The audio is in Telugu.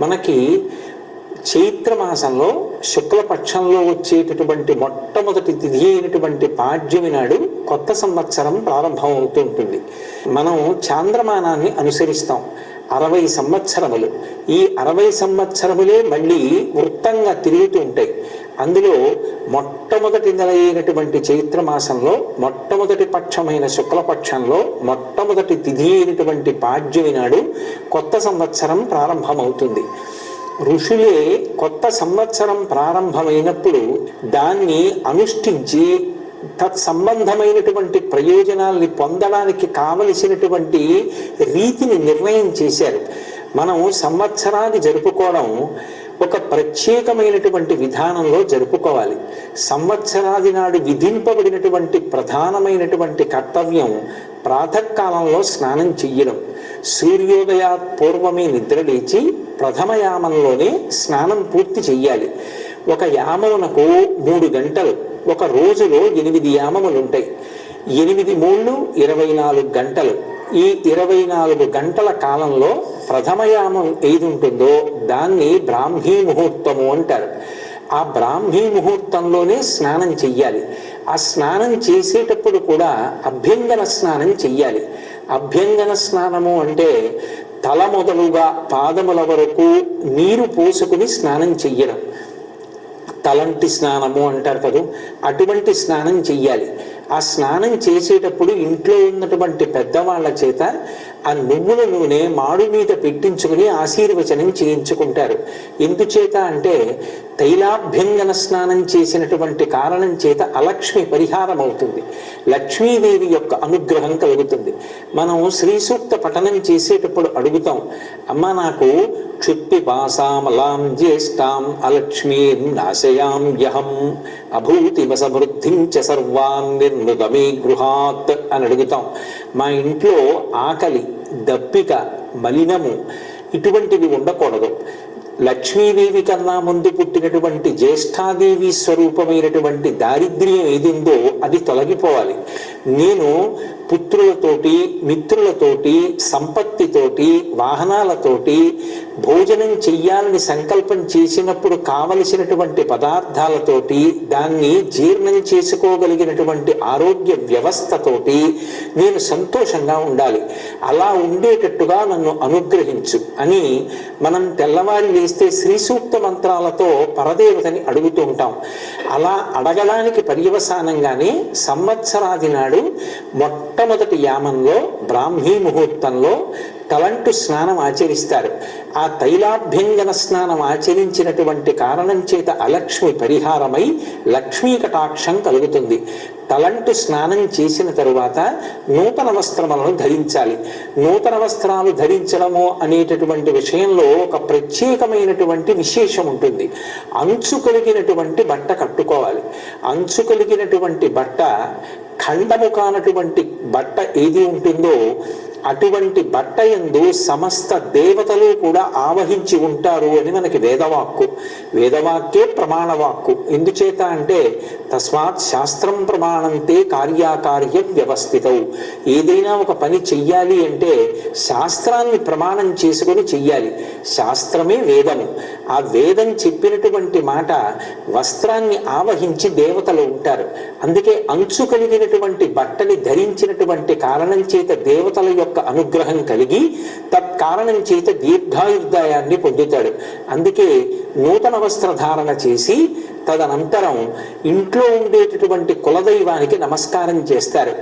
మనకి చైత్ర మాసంలో శుక్లపక్షంలో వచ్చేటటువంటి మొట్టమొదటి తిథి అయినటువంటి పాడ్యమి నాడు కొత్త సంవత్సరం ప్రారంభం అవుతుంటుంది మనం చాంద్రమానాన్ని అనుసరిస్తాం. అరవై సంవత్సరములు. ఈ అరవై సంవత్సరములే మళ్ళీ వృత్తంగా తిరుగుతూ ఉంటాయి. అందులో మొట్టమొదటి నెల అయినటువంటి చైత్ర మాసంలో మొట్టమొదటి పక్షమైన శుక్లపక్షంలో మొట్టమొదటి తిథి అయినటువంటి పాడ్యమి నాడు కొత్త సంవత్సరం ప్రారంభమవుతుంది. ఋషులే కొత్త సంవత్సరం ప్రారంభమైనప్పుడు దాన్ని అనుష్ఠించి తత్సంబంధమైనటువంటి ప్రయోజనాల్ని పొందడానికి కావలసినటువంటి రీతిని నిర్ణయం చేశారు. మనం సంవత్సరాన్ని జరుపుకోవడం ఒక ప్రత్యేకమైనటువంటి విధానంలో జరుపుకోవాలి. సంవత్సరాది నాడు విధింపబడినటువంటి ప్రధానమైనటువంటి కర్తవ్యం ప్రాతకాలంలో స్నానం చెయ్యడం. సూర్యోదయా పూర్వమే నిద్రలేచి ప్రథమ యామంలోనే స్నానం పూర్తి చెయ్యాలి. ఒక యామమునకు మూడు గంటలు. ఒక రోజులో ఎనిమిది యామములు ఉంటాయి ఎనిమిది మూళ్ళు ఇరవై నాలుగు గంటలు. ఈ ఇరవై నాలుగు గంటల కాలంలో ప్రథమయామం ఏది ఉంటుందో దాన్ని బ్రాహ్మీ ముహూర్తము అంటారు. ఆ బ్రాహ్మీ ముహూర్తంలోనే స్నానం చెయ్యాలి. ఆ స్నానం చేసేటప్పుడు కూడా అభ్యంగన స్నానం చెయ్యాలి. అభ్యంగన స్నానము అంటే తల మొదలుగా పాదముల వరకు నీరు పోసుకుని స్నానం చెయ్యడం. తలంటి స్నానము అంటారు కదా అటువంటి స్నానం చెయ్యాలి. ఆ స్నానం చేసేటప్పుడు ఇంట్లో ఉన్నటువంటి పెద్దవాళ్ళ చేత ఆ నువ్వుల నూనె మాడు మీద పెట్టించుకుని ఆశీర్వచనం చేయించుకుంటారు. ఎందుచేత అంటే తైలాభ్యంగన స్నానం చేసినటువంటి కారణం చేత అలక్ష్మి పరిహారం అవుతుంది లక్ష్మీదేవి యొక్క అనుగ్రహం కలుగుతుంది. మనం శ్రీ సూక్త పఠనం చేసేటప్పుడు అడుగుతాం అమ్మ నాకు క్షుత్పి పాసామలాం జ్యేష్ఠాం అలక్ష్మీం నాశయాం యహం అభూతిమ సమృద్ధిం చ సర్వాన్ నిర్మృతమే గృహాత్ అని అడుగుతాం. మా ఇంట్లో ఆకలి దప్పిక మలినము ఇటువంటివి ఉండకూడదు. లక్ష్మీదేవి కన్నా ముందు పుట్టినటువంటి జ్యేష్ఠాదేవి స్వరూపమైనటువంటి దారిద్ర్యం ఏదిందో అది తొలగిపోవాలి. నేను పుత్రులతోటి మిత్రులతోటి సంపత్తితోటి వాహనాలతోటి భోజనం చెయ్యాలని సంకల్పం చేసినప్పుడు కావలసినటువంటి పదార్థాలతోటి దాన్ని జీర్ణం చేసుకోగలిగినటువంటి ఆరోగ్య వ్యవస్థతోటి నేను సంతోషంగా ఉండాలి. అలా ఉండేటట్టుగా నన్ను అనుగ్రహించు అని మనం తెల్లవారి వేస్తే శ్రీ సూక్త మంత్రాలతో పరదేవతని అడుగుతూ ఉంటాం. అలా అడగడానికి పర్యవసానంగానే సంవత్సరాది నాడు మొట్టమొదటి యామంలో బ్రాహ్మీ ముహూర్తంలో తలంటు స్నానం ఆచరిస్తారు. ఆ తైలాభ్యంగన స్నానం ఆచరించినటువంటి కారణం చేత అలక్ష్మి పరిహారమై లక్ష్మీ కటాక్షం కలుగుతుంది. తలంటు స్నానం చేసిన తరువాత నూతన వస్త్రములను ధరించాలి. నూతన వస్త్రాలు ధరించడము అనేటటువంటి విషయంలో ఒక ప్రత్యేకమైనటువంటి విశేషం ఉంటుంది. అంచు కలిగినటువంటి బట్ట కట్టుకోవాలి. అంచు కలిగినటువంటి బట్ట ఖండము కానటువంటి బట్ట ఏది ఉంటుందో అటువంటి బట్ట ఎందు సమస్త దేవతలు కూడా ఆవహించి ఉంటారు అని మనకి వేదవాక్కు. వేదవాక్యే ప్రమాణవాక్కు. ఎందుచేత అంటే తస్మాత్ శాస్త్రం ప్రమాణంతే కార్యాకార్య వ్యవస్థితవు ఏదైనా ఒక పని చెయ్యాలి అంటే శాస్త్రాన్ని ప్రమాణం చేసుకొని చెయ్యాలి. శాస్త్రమే వేదము. ఆ వేదం చెప్పినటువంటి మాట వస్త్రాన్ని ఆవహించి దేవతలు ఉంటారు. అందుకే అంచు కలిగినటువంటి బట్టని ధరించినటువంటి కారణం చేత దేవతల యొక్క అనుగ్రహం కలిగి తత్కారణం చేత దీర్ఘాయుర్దాయాన్ని పొందుతాడు. అందుకే నూతన వస్త్రధారణ చేసి తదనంతరం ఇంట్లో ఉండేటటువంటి కులదైవానికి నమస్కారం చేస్తారు.